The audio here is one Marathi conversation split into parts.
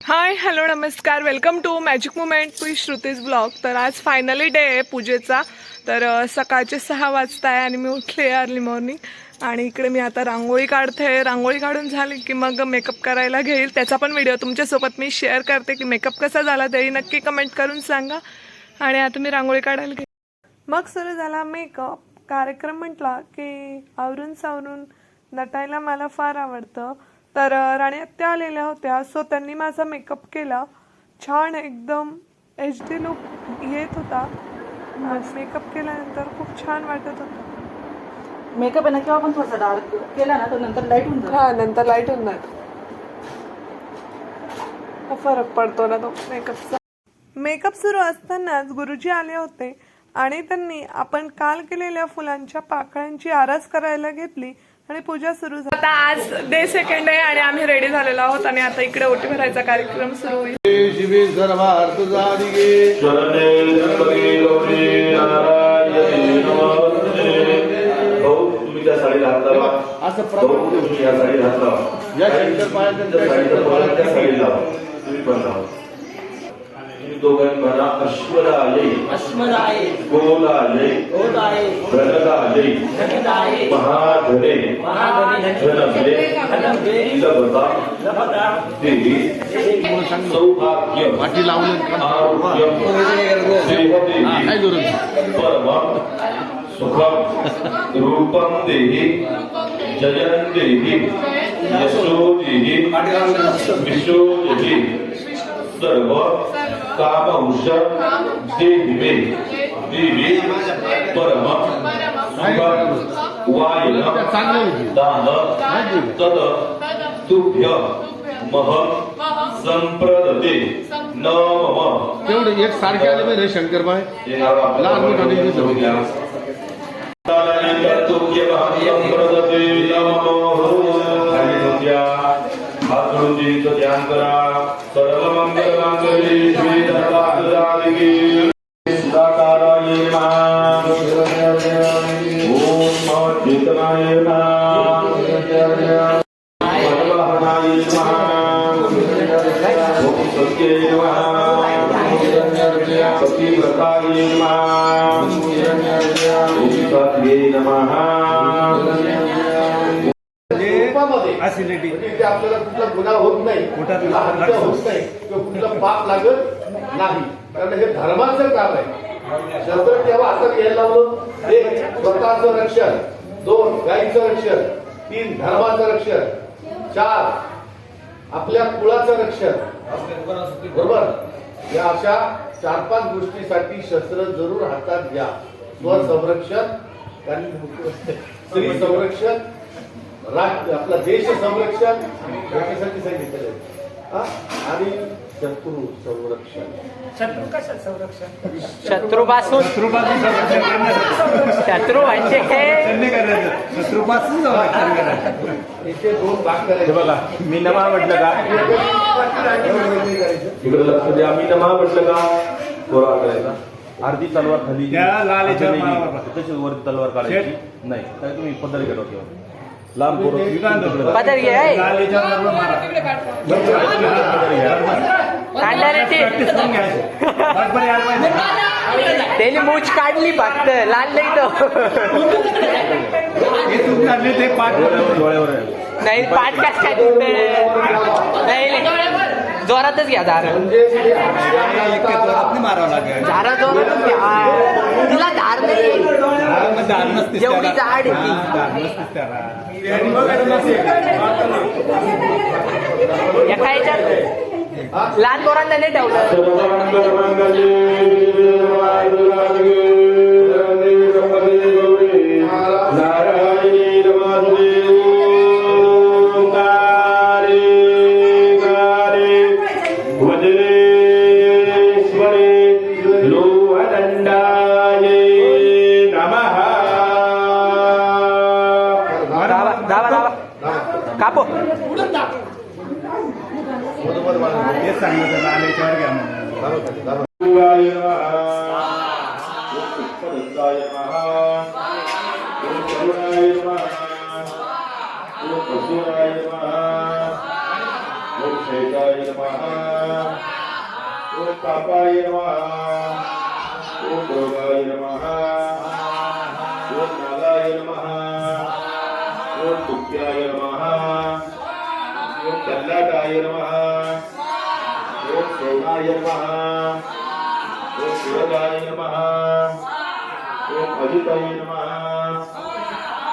हाय हॅलो नमस्कार. Welcome to magic moment to Shruti's blog तर आज फायनली डे आहे पूजेचा. तर सकाळचे सहा वाजता आहे आणि मी उठले अर्ली मॉर्निंग आणि इकडे मी आता रांगोळी काढते. रांगोळी काढून झाली की मग मेकअप करायला घेईल. त्याचा पण व्हिडिओ तुमच्यासोबत मी शेअर करते की मेकअप कसा झाला तेही नक्की कमेंट करून सांगा. आणि आता मी रांगोळी काढायला घे मग सुरू झाला मेकअप कार्यक्रम म्हटला की आवरून सावरून नटायला मला फार आवडतं. तर राणी आत्या आलेल्या होत्या. सो त्यांनी माझा मेकअप केला. छान एकदम एच डी लुक येत होता. मेकअप केल्यानंतर खूप छान वाटत होतं. मेकअप आहे ना किंवा आपण थोडासा डार्क केला ना तर नंतर लाइट होऊन जातो. हा नंतर लाइट होणार फरक पडतो ना तो मेकअपचा मेकअप सुरू असतानाच गुरुजी आले होते. आणि त्यांनी आपण काल केलेल्या फुलांच्या पाकळ्यांची आरास करायला घेतली. आणि पूजा सुरू झाली. आता आज डे सेकंड आहे आणि आम्ही रेडी झालेलो आहोत आणि आता इकडे ओटी भरायचा कार्यक्रम सुरू होईल. असं या साडी घातला या शंकर साडीला तुम्ही पण लावा. युक्तोगन बना अश्वदाये अश्वदाये गोलाये गोलाये धनदाये धनदाये महाधने महाधने धनदाये धनदाये लब्धा लब्धा देवी सौभाग्य माटी लाऊँगे आरुष्य कामंश देहि मे देवी परमं होती दान तद तुभ्य मह संप्रदते न मम तेवढं एक सारखे आले पाहिजे शंकरबाई लहान मोठा नाही आपल्याला कुठला गुन्हा होत नाही कुठला होत नाही किंवा कुठला पाप लागत नाही. कारण हे धर्माचं काम आहे. शस्त्र तेव्हा असं घ्यायला लावलं एक स्वतःचं रक्षण दोन गाईचं रक्षण तीन धर्माचं रक्षण चार आपल्या कुळाचं रक्षण. बरोबर? या अशा चार पाच गोष्टीसाठी शस्त्र जरूर हातात घ्या. स्वसंरक्षण आणि स्त्री संरक्षण राष्ट्र आपला देश संरक्षण याच्यासाठी सांगितलेलं आहे? आणि शत्रू संरक्षण शत्रू कशा संरक्षण शत्रूपासून? शत्रूपासून संरक्षण करण्यासाठी. शत्रू म्हणजे हे करायचं शत्रूपासून संरक्षण करायचं इथे दोन भाग हे करायचे बघा मी नमा म्हटलं का? इकडे लक्ष द्या मी नमा म्हटलं का? कोरा करायचा. अर्धी तलवार खाली त्या लाल याच्यावर नाही, मारावं लागतं. तशीच वरती तलवार काढायची. नाही काय तुम्ही पदर घेतो किंवा लांब पोरं मी काय म्हणतो? पदर घे ऐ. लाल याच्यावर बरोबर मारा काढला रे ते प्रॅक्टिस करून घ्यायची बरोबर यायला पाहिजे त्याने मूछ काढली फक्त लाल नाही तो हे तुम्ही काढले ते पाठ डोळ्यावर आहे. नाही पाठ कस काय तुटते? नाही नाही. जोरातच घ्या दार. मारावं लागेल जोरातच घ्या तिला दार नाही. एवढी जाड एका याच्यात लहान पोरांना नाही ठेवलं. ओम करुणाय नमः ओम पशुराय ओम शैताय ओम पापाय ओम रोगाय ओम नागाय ओम दुःख्याय ओम कल्लाटाय ओम श्रवणाय ओम ओम अजिताय नमः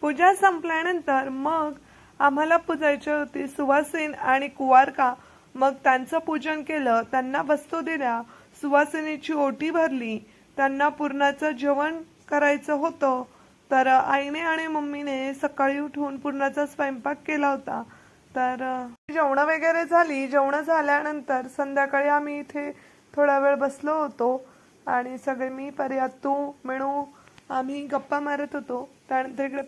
पूजा संपल्यानंतर मग आम्हाला पूजायचे होते सुवासीन आणि कुवारका. मग त्यांचं पूजन केलं त्यांना वस्तू दिल्या सुवासिनीची ओटी भरली त्यांना पूर्णाचं जेवण करायचं होतं. तर आईने आणि मम्मीने सकाळी उठून पूर्णाचा स्वयंपाक केला होता. तर जेवणं वगैरे झाली. जेवणं झाल्यानंतर संध्याकाळी आम्ही इथे थोडा वेळ बसलो होतो. आणि सगळे मी पर्यातू मिणू आम्ही गप्पा मारत होतो. त्यानंतर इकडे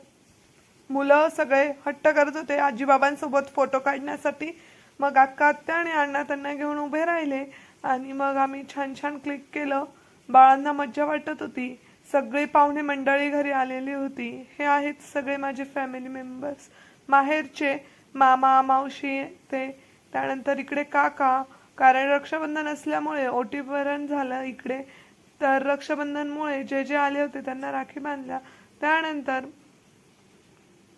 मुलं सगळे हट्ट करत होते. आजीबाबांसोबत फोटो काढण्यासाठी. मग अक्का आत्या आणि अण्णा त्यांना घेऊन उभे राहिले. आणि मग आम्ही छान छान क्लिक केलं. बाळांना मज्जा वाटत होती. सगळी पाहुणे मंडळी घरी आलेली होती. हे आहेत सगळे माझे फॅमिली मेंबर्स माहेरचे मामा मावशी ते. त्यानंतर इकडे काका. कारण रक्षाबंधन असल्यामुळे ओटी झालं इकडे. तर रक्षाबंधनमुळे जे जे आले होते त्यांना राखी बांधल्या. त्यानंतर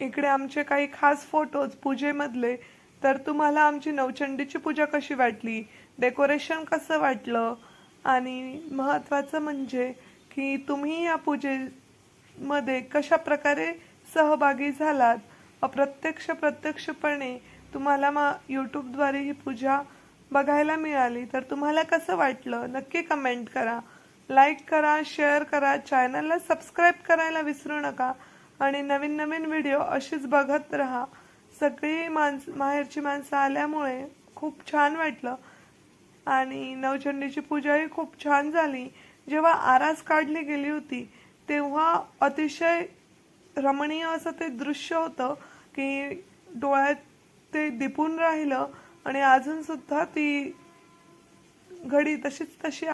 इकडे आमचे काही खास फोटोज पूजेमधले. तर तुम्हाला आमची नवचंडीची पूजा कशी वाटली? डेकोरेशन कसं वाटलं? आणि महत्त्वाचं म्हणजे की तुम्ही या पूजेमध्ये कशा प्रकारे सहभागी झालात? अप्रत्यक्ष प्रत्यक्षपणे तुम्हाला मा यूट्यूबद्वारे ही पूजा बघायला मिळाली. तर तुम्हाला कसं वाटलं? नक्की कमेंट करा. लाईक करा शेअर करा चॅनलला सबस्क्राईब करायला विसरू नका आणि नवीन नवीन व्हिडिओ अशीच बघत राहा. सगळी माणस माहेरची माणसं आल्यामुळे खूप छान वाटलं. आणि नवचंडीची पूजाही खूप छान झाली. जेव्हा आरास काढली गेली होती तेव्हा अतिशय रमणीय असं ते दृश्य होतं की डोळ्यात ते दिपून राहिलं आणि अजून सुद्धा ती घडी तशीच तशी